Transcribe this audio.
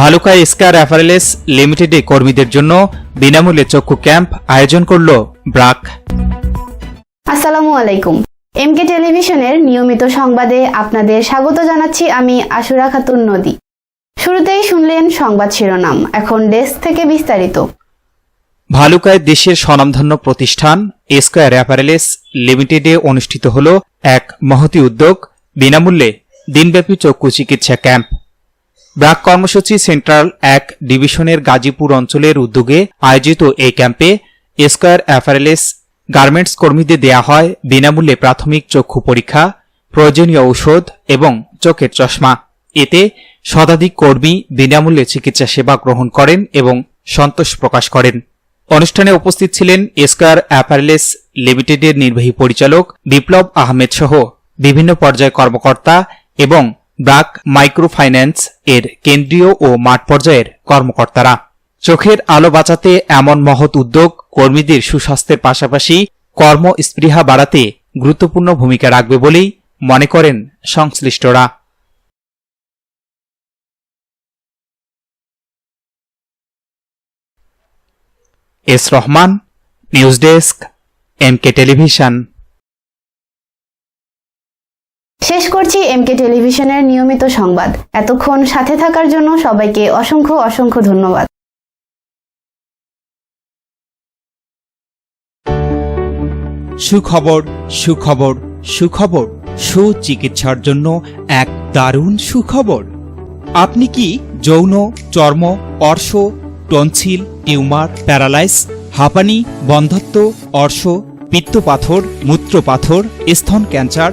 ভালুকা স্কার অ্যাপারেলেস লিমিটেডে কর্মীদের জন্য বিনামূল্যে চক্ষু ক্যাম্প আয়োজন করল ব্রাক। আসসালামু আলাইকুম। এমকে টেলিভিশনের নিয়মিত সংবাদে আপনাদের স্বাগত জানাচ্ছি আমি আশুরা খাতুন নদী। শুরুতেই শুনলেন সংবাদ শিরোনাম এখন ডেস্ক থেকে বিস্তারিত। ভালুকায় দেশের স্বনামধন্য প্রতিষ্ঠান স্কয়ার অ্যাপারেলেস লিমিটেডে অনুষ্ঠিত হল এক মহতি উদ্যোগ বিনামূল্যে দিনব্যাপী চক্ষু চিকিৎসা ক্যাম্প। ব্রাক কর্মসূচি সেন্ট্রাল এক ডিভিশনের গাজীপুর অঞ্চলের উদ্যোগে আয়োজিত এই ক্যাম্পে স্কয়ার অ্যাপারেলেস গার্মেন্টস কর্মীদের দেয়া হয় বিনামূল্যে প্রাথমিক চক্ষু পরীক্ষা, প্রয়োজনীয় ঔষধ এবং চোখের চশমা। এতে শতাধিক কর্মী বিনামূল্যে চিকিৎসা সেবা গ্রহণ করেন এবং সন্তোষ প্রকাশ করেন। অনুষ্ঠানে উপস্থিত ছিলেন এসকার অ্যাপারেলেস লিমিটেডের নির্বাহী পরিচালক বিপ্লব আহমেদ সহ বিভিন্ন পর্যায়ের কর্মকর্তা এবং ব্রাক মাইক্রোফাইন্যান্স এর কেন্দ্রীয় ও মাঠ পর্যায়ের কর্মকর্তারা। চোখের আলো বাঁচাতে এমন মহৎ উদ্যোগ কর্মীদের সুস্বাস্থ্যের পাশাপাশি কর্মস্পৃহা বাড়াতে গুরুত্বপূর্ণ ভূমিকা রাখবে বলেই মনে করেন সংশ্লিষ্টরা। S Rahman, news desk MK television. শেষ করছি এমকে টেলিভিশনের নিয়মিত সংবাদ। এতক্ষণ সাথে থাকার জন্য সবাইকে অসংখ্য অসংখ্য ধন্যবাদ। সুখবর সুখবর সুখবর, সুচিকিৎসার জন্য এক দারুণ সুখবর। আপনি কি যৌন, চর্ম, অর্শ, টনসিল, টিউমার, প্যারালাইস, হাঁপানি, বন্ধত্ব, অর্শ, পিত্তপাথর, মূত্রপাথর, স্তন ক্যান্সার